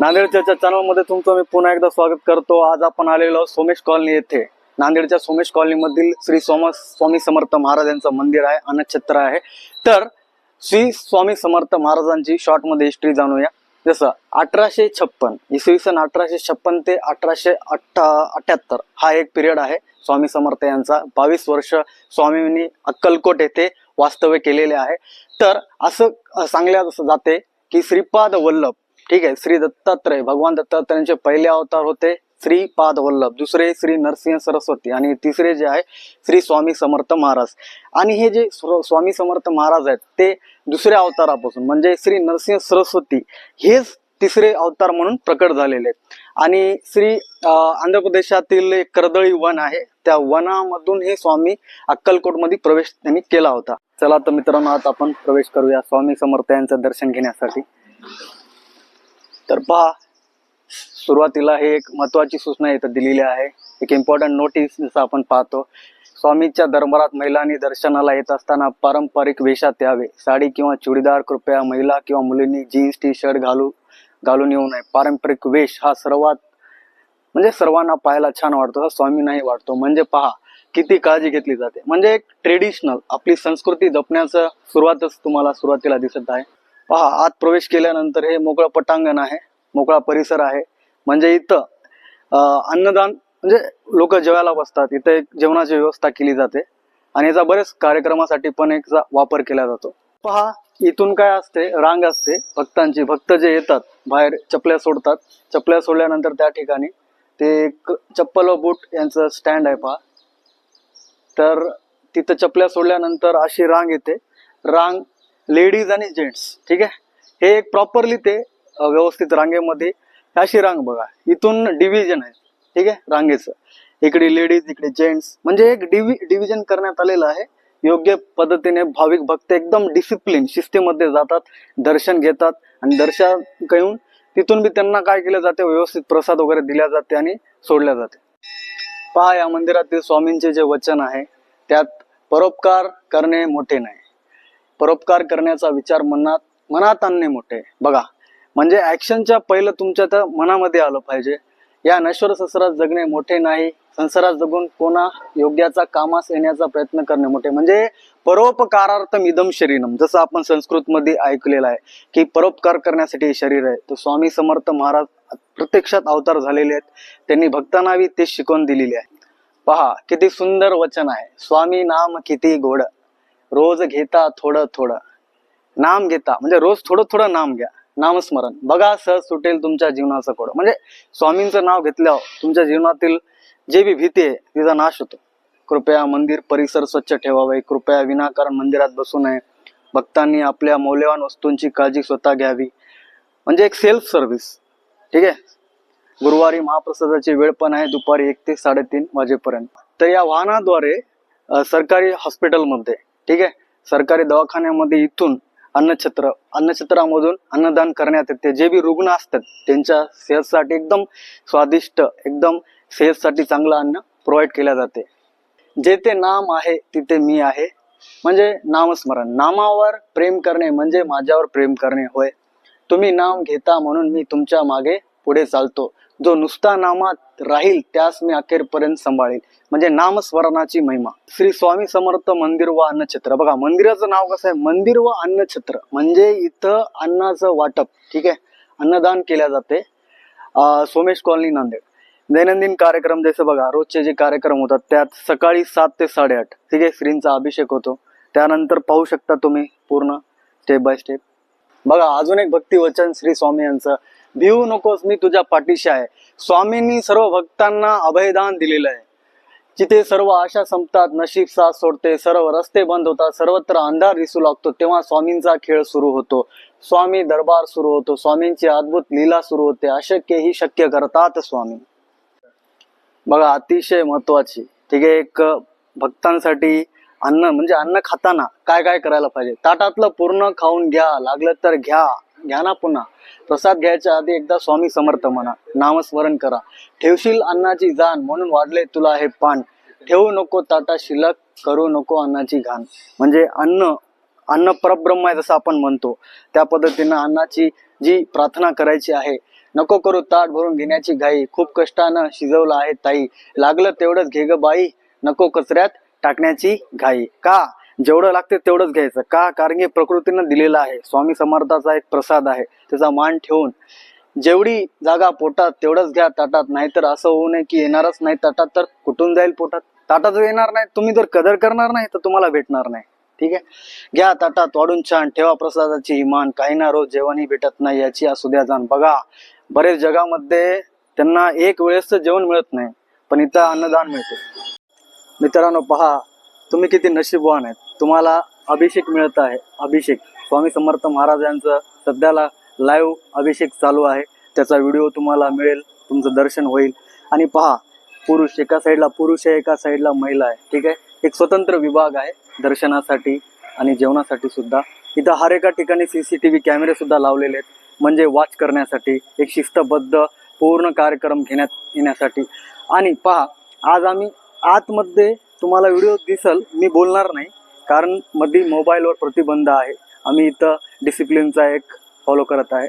नांदेडच्या चॅनलमध्ये तुमचं मी पुन्हा एकदा स्वागत करतो. आज आपण आलेलो आहोत सोमेश कॉलनी येथे. नांदेडच्या सोमेश कॉलनीमधील श्री सोमा स्वामी समर्थ महाराज यांचं मंदिर आहे अन्नछत्र आहे. तर श्री स्वामी समर्थ महाराजांची शॉर्टमध्ये हिस्ट्री जाणूया. जसं अठराशे छप्पन इसवी सन अठराशे छप्पन ते अठराशे अठ्ठा अठ्याहत्तर हा एक पिरियड आहे स्वामी समर्थ यांचा. बावीस वर्ष स्वामींनी अक्कलकोट येथे वास्तव्य केलेले आहे. तर असं सांगल्या सांगल्या जाते की श्रीपाद वल्लभ ठीक आहे श्री दत्तात्रय. भगवान दत्तात्रयांचे पहिले अवतार होते श्री वल्लभ दुसरे श्री नरसिंह सरस्वती आणि तिसरे जे आहे श्री स्वामी समर्थ महाराज. आणि हे जे स्वामी समर्थ महाराज आहेत ते दुसऱ्या अवतारापासून म्हणजे श्री नरसिंह सरस्वती हेच तिसरे अवतार म्हणून प्रकट झालेले आहेत. आणि श्री आंध्र प्रदेशातील एक कर्दळी वन आहे त्या वनामधून हे स्वामी अक्कलकोटमध्ये प्रवेश त्यांनी केला होता. चला तर मित्रांनो आता आपण प्रवेश करूया स्वामी समर्थ यांचं दर्शन घेण्यासाठी. तर पहा सुरुवातीला हे एक महत्वाची सूचना इथं दिलेली आहे. एक इम्पॉर्टंट नोटीस जसं आपण पाहतो स्वामीच्या दरबारात महिलांनी दर्शनाला येत असताना पारंपरिक वेशात यावे. साडी किंवा चुडीदार कृपया महिला किंवा मुलींनी जीन्स टी शर्ट घालू घालून येऊ नये. पारंपरिक वेश हा सर्वात म्हणजे सर्वांना पाहायला छान वाटतो हा स्वामींनाही वाटतो. म्हणजे पहा किती काळजी घेतली जाते. म्हणजे एक ट्रेडिशनल आपली संस्कृती जपण्याचं सुरुवातच तुम्हाला सुरुवातीला दिसत आहे. पहा आत प्रवेश केल्यानंतर हे मोकळं पटांगण आहे मोकळा परिसर आहे. म्हणजे इथं अन्नदान म्हणजे लोक जेवायला बसतात. इथं एक जेवणाची व्यवस्था केली जाते. आणि याचा बरेच कार्यक्रमासाठी पण एक वापर केला जातो. पहा इथून काय असते? रांग असते. भक्तांची भक्त जे येतात बाहेर चपल्या सोडतात. चपल्या सोडल्यानंतर त्या ठिकाणी ते एक चप्पल व बूट यांचं स्टँड आहे पहा. तर तिथं चपल्या सोडल्यानंतर अशी रांग येते. रांग लेडीज आणि जेंट्स ठीक आहे? हे एक प्रॉपरली ते व्यवस्थित रांगेमध्ये अशी रांग बघा. इथून डिव्हिजन आहे ठीक आहे? रांगेचं. इकडे लेडीज इकडे जेंट्स. म्हणजे एक डिव्हि डिव्हिजन करण्यात आलेलं आहे. योग्य पद्धतीने भाविक भक्त एकदम डिसिप्लिन शिस्तीमध्ये जातात दर्शन घेतात आणि दर्शन घेऊन तिथून बी त्यांना काय केलं जाते? व्यवस्थित प्रसाद वगैरे दिल्या जाते आणि सोडल्या जाते. पहा या मंदिरातील स्वामींचे जे वचन आहे त्यात परोपकार करणे मोठे नाही. परोपकार करण्याचा विचार मनात मनात आणणे मोठे. बघा म्हणजे ऍक्शनच्या पहिलं तुमच्या त्या मनामध्ये आलं पाहिजे. या नश्वर संसारात जगणे मोठे नाही. संसारात जगून कोणा योग्याचा कामास येण्याचा प्रयत्न करणे मोठे. म्हणजे परोपकारार्थम इदम शरीरम. जसं आपण संस्कृतमध्ये ऐकलेलं आहे की परोपकार करण्यासाठी शरीर आहे. तो स्वामी समर्थ महाराज प्रत्यक्षात अवतार झालेले आहेत. त्यांनी भक्तांनाही ते शिकवून दिलेली आहे. पहा किती सुंदर वचन आहे. स्वामी नाम किती गोड. रोज घेता थोडं थोडं. नाम घेता. म्हणजे रोज थोडं थोडं नाम घ्या. नामस्मरण. बघा सहज सुटेल तुमच्या जीवनाचा कोड. म्हणजे स्वामींचं नाव घेतल्यावर तुमच्या जीवनातील जे बी भीती आहे तिचा नाश होतो. कृपया मंदिर परिसर स्वच्छ ठेवावे. कृपया विनाकारण मंदिरात बसू नये. भक्तांनी आपल्या मौल्यवान वस्तूंची काळजी स्वतः घ्यावी. म्हणजे एक सेल्फ सर्व्हिस ठीक आहे? गुरुवारी महाप्रसादाची वेळ पण आहे. दुपारी एक ते साडेतीन वाजेपर्यंत. तर या वाहनाद्वारे सरकारी हॉस्पिटलमध्ये ठीक आहे? सरकारी दवाखान्यामध्ये इथून अन्नछत्र अन्नछत्रामधून अन्नदान करण्यात येते. जे बी रुग्ण असतात त्यांच्या सेहतसाठी एकदम स्वादिष्ट एकदम सेहतसाठी चांगलं अन्न प्रोव्हाइड केल्या जाते. जेथे नाम आहे तिथे मी आहे. म्हणजे नामस्मरण. नामावर प्रेम करणे म्हणजे माझ्यावर प्रेम करणे. होय. तुम्ही नाम घेता म्हणून मी तुमच्या मागे पुढे चालतो. जो नुसता नामात राहील त्यास मी अखेरपर्यंत सांभाळेल म्हणजे नामस्मरणाची महिमा. श्री स्वामी समर्थ मंदिर व अन्नछत्र. बघा मंदिराचं नाव कसं आहे? मंदिर व अन्नछत्र. म्हणजे इथं अन्नाचं वाटप. ठीक आहे? अन्नदान केल्या जाते. सोमेश कॉलनी नांदेड. दैनंदिन कार्यक्रम जसं बघा रोजचे जे कार्यक्रम होतात त्यात सकाळी सात ते साडेआठ. ठीक आहे? श्रींचा अभिषेक होतो. त्यानंतर पाहू शकता तुम्ही पूर्ण स्टेप बाय स्टेप बघा अजून एक भक्तिवचन श्री स्वामी यांचं. भिवू नकोस मी तुझ्या पाठीशी आहे. स्वामींनी सर्व भक्तांना अभयदान दिलेलं आहे. जिथे सर्व आशा संपतात नशीब साथ सोडते सर्व रस्ते बंद होतात सर्वत्र अंधार दिसू लागतो तेव्हा स्वामींचा खेळ सुरू होतो. स्वामी दरबार सुरू होतो स्वामींची अद्भुत लीला सुरू होते अशक्य ही शक्य करतात स्वामी. बघा अतिशय महत्वाची. ठीक आहे एक भक्तांसाठी अन्न म्हणजे अन्न खाताना काय काय करायला पाहिजे? ताटातलं पूर्ण खाऊन घ्या लागलं तर घ्या. घ्या ना पुन्हा. प्रसाद घ्यायच्या आधी एकदा स्वामी समर्थ म्हणा. नामस्मरण करा. ठेवशील अन्नाची जाण म्हणून वाढले तुला हे पान. ठेवू नको ताटा शिलक करू नको अन्नाची घाण. म्हणजे अन्न अन्न परब्रह्म आहे जसं आपण म्हणतो. त्या पद्धतीनं अन्नाची जी प्रार्थना करायची आहे नको करू ताट भरून घेण्याची घाई. खूप कष्टानं शिजवलं आहे ताई. लागलं तेवढंच घे ग बाई. नको कचऱ्यात टाकण्याची घाई. का? जेवढं लागते तेवढंच घ्यायचं. का? कारण की प्रकृतीनं दिलेलं आहे. स्वामी समर्थाचा एक प्रसाद आहे. त्याचा मान ठेवून जेवढी जागा पोटात तेवढंच घ्या ताटात. नाहीतर असं होऊ नये की येणारच नाही ताटात तर कुठून जाईल पोटात? ताटात येणार नाही तुम्ही जर कदर करणार नाही तर तुम्हाला भेटणार नाही. ठीक आहे? घ्या ताटात वाढून छान. ठेवा प्रसादाची इमान. काही ना रोज जेवणही भेटत नाही याची असू द्या जाण. बघा बरेच जगामध्ये त्यांना एक वेळेस जेवण मिळत नाही पण इथं अन्नदान मिळते. मित्रांनो पहा तुम्ही किती नशीबवान आहेत. तुम्हाला अभिषेक मिळत आहे. अभिषेक. स्वामी समर्थ महाराज यांचं सध्याला लाईव्ह अभिषेक चालू आहे. त्याचा व्हिडिओ तुम्हाला मिळेल. तुमचं दर्शन होईल. आणि पहा पुरुष एका साईडला पुरुष आहे एका साईडला महिला आहे. ठीक आहे? एक स्वतंत्र विभाग आहे दर्शनासाठी आणि जेवणासाठी सुद्धा. इथं हर एका ठिकाणी सी सी टी कॅमेरे सुद्धा लावलेले आहेत. म्हणजे वॉच करण्यासाठी एक शिस्तबद्ध पूर्ण कार्यक्रम घेण्यात येण्यासाठी. आणि पहा आज आम्ही आतमध्ये तुम्हाला व्हिडिओ दिसल मी बोलणार नाही. कारण मध्ये मोबाईलवर प्रतिबंध आहे. आम्ही इथं डिसिप्लिनचा एक फॉलो करत आहे.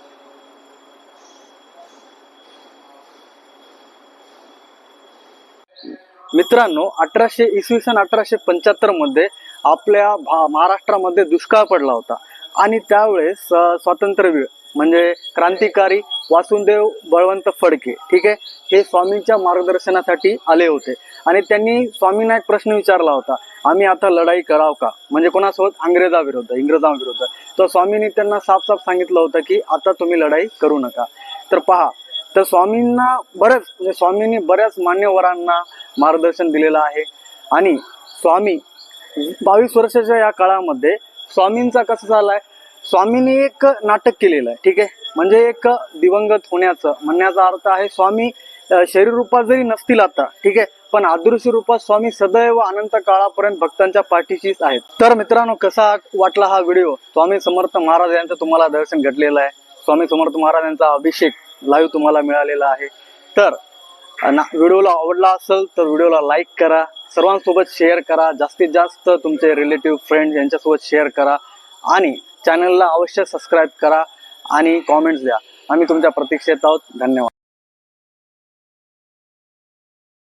मित्रांनो अठराशे इसवी सन अठराशे पंच्याहत्तरमध्ये आपल्या भा- महाराष्ट्रामध्ये दुष्काळ पडला होता. आणि त्यावेळेस स्वातंत्र्यवीर म्हणजे क्रांतिकारी वासुदेव बळवंत फडके ठीक आहे हे स्वामींच्या मार्गदर्शनासाठी आले होते. आणि त्यांनी स्वामींना एक प्रश्न विचारला होता आम्ही आता लढाई कराव का? म्हणजे कोणासोबत? अंग्रेजाविरुद्ध इंग्रजांविरुद्ध. तर स्वामींनी त्यांना साफ साफ सांगितलं होतं की आता तुम्ही लढाई करू नका. तर पहा तर स्वामींना बरंच म्हणजे स्वामींनी बऱ्याच मान्यवरांना मार्गदर्शन दिलेलं आहे. आणि स्वामी बावीस वर्षाच्या या काळामध्ये स्वामींचा कसं झालाय? स्वामींनी एक नाटक केलेलं आहे ठीक आहे? म्हणजे एक दिवंगत होण्याचं म्हणण्याचा अर्थ आहे स्वामी शरीर रूपात जरी नसतील आता ठीक आहे? पण अदृश्य रूपात स्वामी सदैव अनंत काळापर्यंत भक्तांच्या पाठीशीच आहेत. तर मित्रांनो कसा वाटला हा व्हिडिओ? स्वामी समर्थ महाराज यांचं तुम्हाला दर्शन घडलेलं आहे. स्वामी समर्थ महाराज यांचा अभिषेक लाईव्ह तुम्हाला मिळालेला आहे. तर ना व्हिडिओला आवडला असेल तर व्हिडिओला लाईक करा. सर्वांसोबत शेअर करा. जास्तीत जास्त तुमचे रिलेटिव्ह फ्रेंड यांच्यासोबत शेअर करा. आणि चॅनलला अवश्य सबस्क्राईब करा आणि कॉमेंट्स द्या. आम्ही तुमच्या प्रतीक्षेत आहोत. धन्यवाद.